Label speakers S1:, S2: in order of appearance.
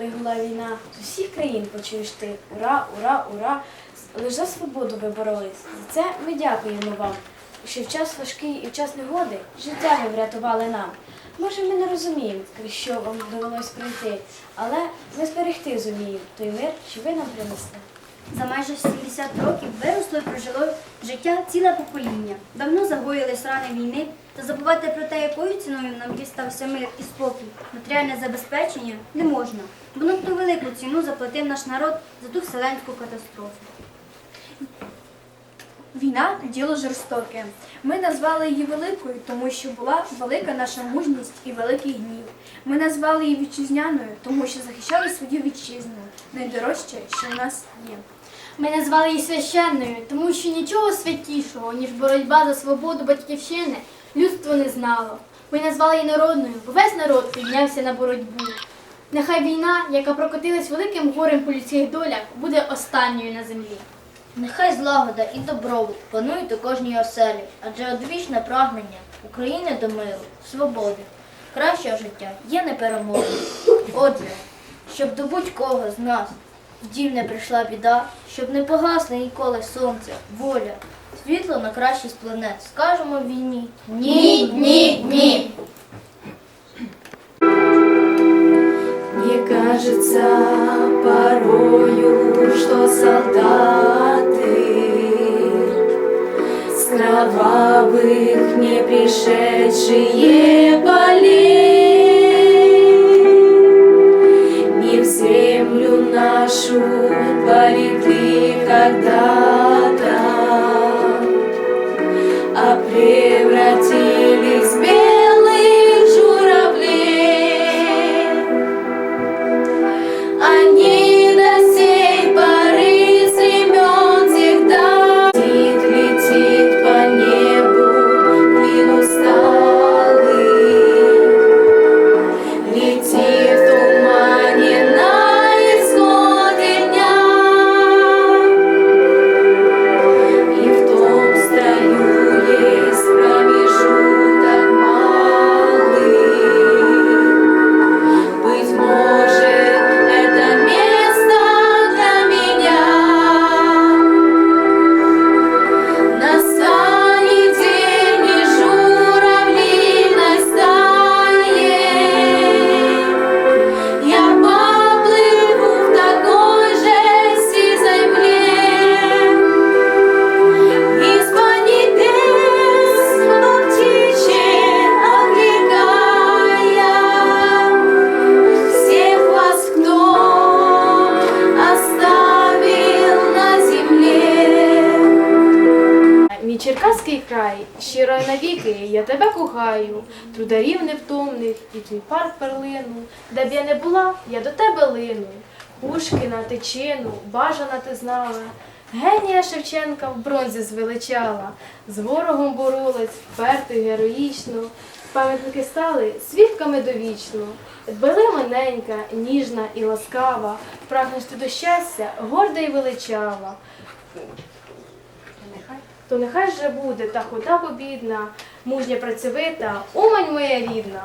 S1: Вигула війна, з усіх країн почуєш ти. Ура, ура, ура! Лиш за свободу ви боролись. За це ми дякуємо вам, що в час важкий і в час негоди життя ви врятували нам. Може, ми не розуміємо, крізь що вам довелось пройти, але ми зберегти зуміємо той мир, що ви нам принесли.
S2: За майже 70 років виросло і прожило життя ціле покоління. Давно загоїлись рани війни, та забувати про те, якою ціною нам дістався мир і спокій, матеріальне забезпечення не можна, бо надто велику ціну заплатив наш народ за ту вселенську катастрофу.
S3: Війна діло жорстоке. Ми назвали її великою, тому що була велика наша мужність і великий гнів. Ми назвали її вітчизняною, тому що захищали свою вітчизну, найдорожче, що в нас є.
S4: Ми назвали її священною, тому що нічого святішого, ніж боротьба за свободу батьківщини, людство не знало. Ми назвали її народною, бо весь народ піднявся на боротьбу. Нехай війна, яка прокотилась великим горем по людських долях, буде останньою на землі.
S5: Нехай злагода і добробут панують у кожній оселі, адже одвічне прагнення України до миру, свободи, кращого життя є непереможним. Отже, щоб до будь-кого з нас не прийшла біда, щоб не погасли ніколи сонце, воля, світло на кращий з планет, скажемо війні. Ні, ні, ні.
S6: Мне кажется порою, что солдаты с кровавых не пришедшие нашу ты когда-то, а превратились
S1: Мій черкаський край, щиро навіки, я тебе кохаю, трударів невтомних і твій парк перлину. Де б я не була, я до тебе лину. Пушкіна, тичину, бажана ти знала. Генія Шевченка в бронзі звеличала, з ворогом боролась, вперто героїчно. Пам'ятники стали свідками довічно. Дбали маненька, ніжна і ласкава, прагнеш ти до щастя, горда й величава то нехай же буде та худа побідна, мужня працевита, умань моя рідна.